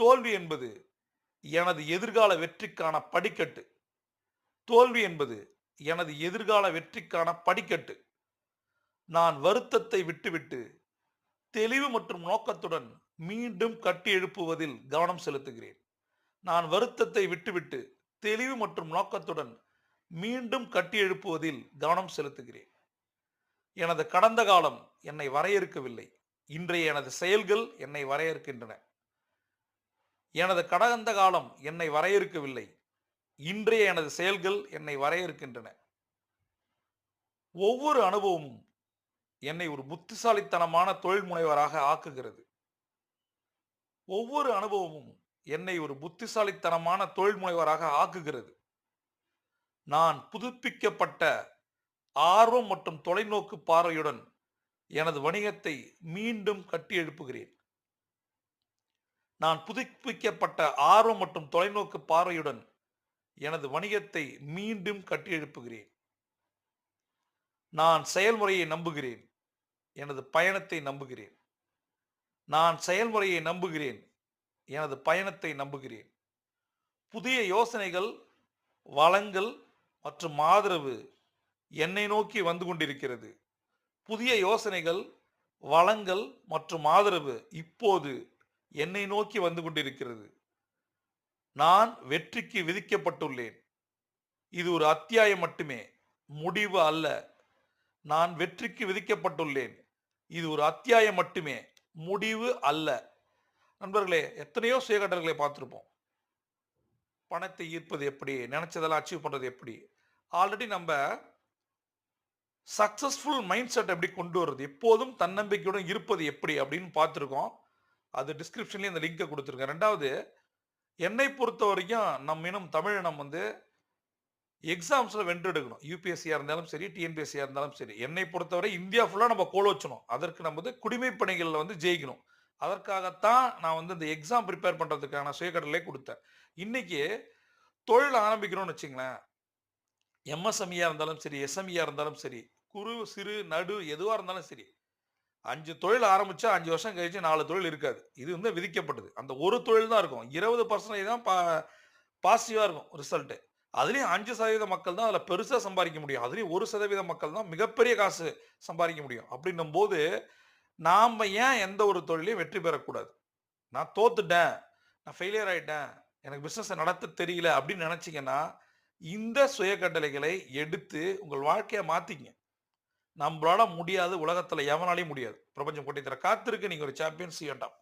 தோல்வி என்பது எனது எதிர்கால வெற்றிக்கான படிக்கட்டு. தோல்வி என்பது எனது எதிர்கால வெற்றிக்கான படிக்கட்டு. நான் வருத்தத்தை விட்டுவிட்டு தெளிவு மற்றும் நோக்கத்துடன் மீண்டும் கட்டி எழுப்புவதில் கவனம் செலுத்துகிறேன். நான் வருத்தத்தை விட்டுவிட்டு தெளிவு மற்றும் நோக்கத்துடன் மீண்டும் கட்டி எழுப்புவதில் கவனம் செலுத்துகிறேன். எனது கடந்த காலம் என்னை வரையறுக்கவில்லை. இன்றைய எனது செயல்கள் என்னை வரையறுக்கின்றன. எனது கடந்த காலம் என்னை வரையறுக்கவில்லை. இன்றைய எனது செயல்கள் என்னை வரையறுக்கின்றன. ஒவ்வொரு அனுபவமும் என்னை ஒரு புத்திசாலித்தனமான தொழில் முனைவராக ஆக்குகிறது. ஒவ்வொரு அனுபவமும் என்னை ஒரு புத்திசாலித்தனமான தொழில் முனைவராக ஆக்குகிறது. நான் புதுப்பிக்கப்பட்ட ஆர்வம் மற்றும் தொலைநோக்கு பார்வையுடன் எனது வணிகத்தை மீண்டும் கட்டி எழுப்புகிறேன். நான் புதுப்பிக்கப்பட்ட ஆர்வம் மற்றும் தொலைநோக்கு பார்வையுடன் எனது வணிகத்தை மீண்டும் கட்டியெழுப்புகிறேன். நான் செயல்முறையை நம்புகிறேன். எனது பயணத்தை நம்புகிறேன். நான் செயல்முறையை நம்புகிறேன். எனது பயணத்தை நம்புகிறேன். புதிய யோசனைகள் வளங்கள் மற்றும் ஆதரவு என்னை நோக்கி வந்து கொண்டிருக்கிறது. புதிய யோசனைகள் வளங்கள் மற்றும் ஆதரவு இப்போது என்னை நோக்கி வந்து கொண்டிருக்கிறது. நான் வெற்றிக்கு விதிக்கப்பட்டுள்ளேன். இது ஒரு அத்தியாயம் மட்டுமே. முடிவு அல்ல. நான் வெற்றிக்கு விதிக்கப்பட்டுள்ளேன். இது ஒரு அத்தியாயம் மட்டுமே. முடிவு அல்ல. நண்பர்களே எத்தனையோ சுயகட்டல்களை பார்த்துருப்போம். பணத்தை ஈர்ப்பது எப்படி? நினைச்சதெல்லாம் அச்சீவ் பண்ணுறது எப்படி? ஆல்ரெடி நம்ம சக்சஸ்ஃபுல் மைண்ட் செட் எப்படி கொண்டு வர்றது? எப்போதும் தன்னம்பிக்கையுடன் இருப்பது எப்படி அப்படின்னு பார்த்துருக்கோம். அது டிஸ்கிரிப்ஷன்லேயே இந்த லிங்கை கொடுத்துருக்கேன். ரெண்டாவது என்னை பொறுத்த வரைக்கும் நம்ம இனம் தமிழினம் வந்து எக்ஸாம்ஸில் வென்று எடுக்கணும். யூபிஎஸ்சியாக இருந்தாலும் சரி டிஎன்பிஎஸ்சியாக இருந்தாலும் சரி. என்னை பொறுத்தவரை இந்தியா ஃபுல்லாக நம்ம கோல் வச்சணும். அதற்கு நம்ம வந்து குடிமை பணிகளில் வந்து ஜெயிக்கணும். அதற்காகத்தான் நான் வந்து இந்த எக்ஸாம் ப்ரிப்பேர் பண்ணுறதுக்கான சுயக்கடலை கொடுத்தேன். இன்னைக்கு தொழில் ஆரம்பிக்கணும்னு வச்சுங்களேன். எம்எஸ்எம்இயாக இருந்தாலும் சரி எஸ்எம்இயாக இருந்தாலும் சரி குறு சிறு நடு எதுவாக இருந்தாலும் சரி அஞ்சு தொழில் ஆரம்பிச்சா அஞ்சு வருஷம் கழிச்சு நாலு தொழில் இருக்காது. இது வந்து விதிக்கப்பட்டது. அந்த ஒரு தொழில் தான் இருக்கும். இருபது பர்சன்டேஜ் தான் பா பாசிட்டிவாக இருக்கும் ரிசல்ட்டு அதுலேயும் அஞ்சு சதவீத மக்கள் தான் அதில் பெருசாக சம்பாதிக்க முடியும். அதுலேயும் ஒரு சதவீத மக்கள் தான் மிகப்பெரிய காசு சம்பாதிக்க முடியும். அப்படின்னும் போது நாம் ஏன் எந்த ஒரு தொழிலையும் வெற்றி பெறக்கூடாது? நான் தோத்துட்டேன். நான் ஃபெயிலியர் ஆகிட்டேன் எனக்கு பிஸ்னஸை நடத்த தெரியல அப்படின்னு நினச்சிங்கன்னா இந்த சுய கட்டளைகளை எடுத்து உங்கள் வாழ்க்கையை மாற்றிங்க நம்மளால முடியாது உலகத்தில் எவனாலையும் முடியாது. பிரபஞ்சம் கொட்டி தர காத்திருக்கு நீங்கள் ஒரு சாம்பியன் செய்யண்டாம்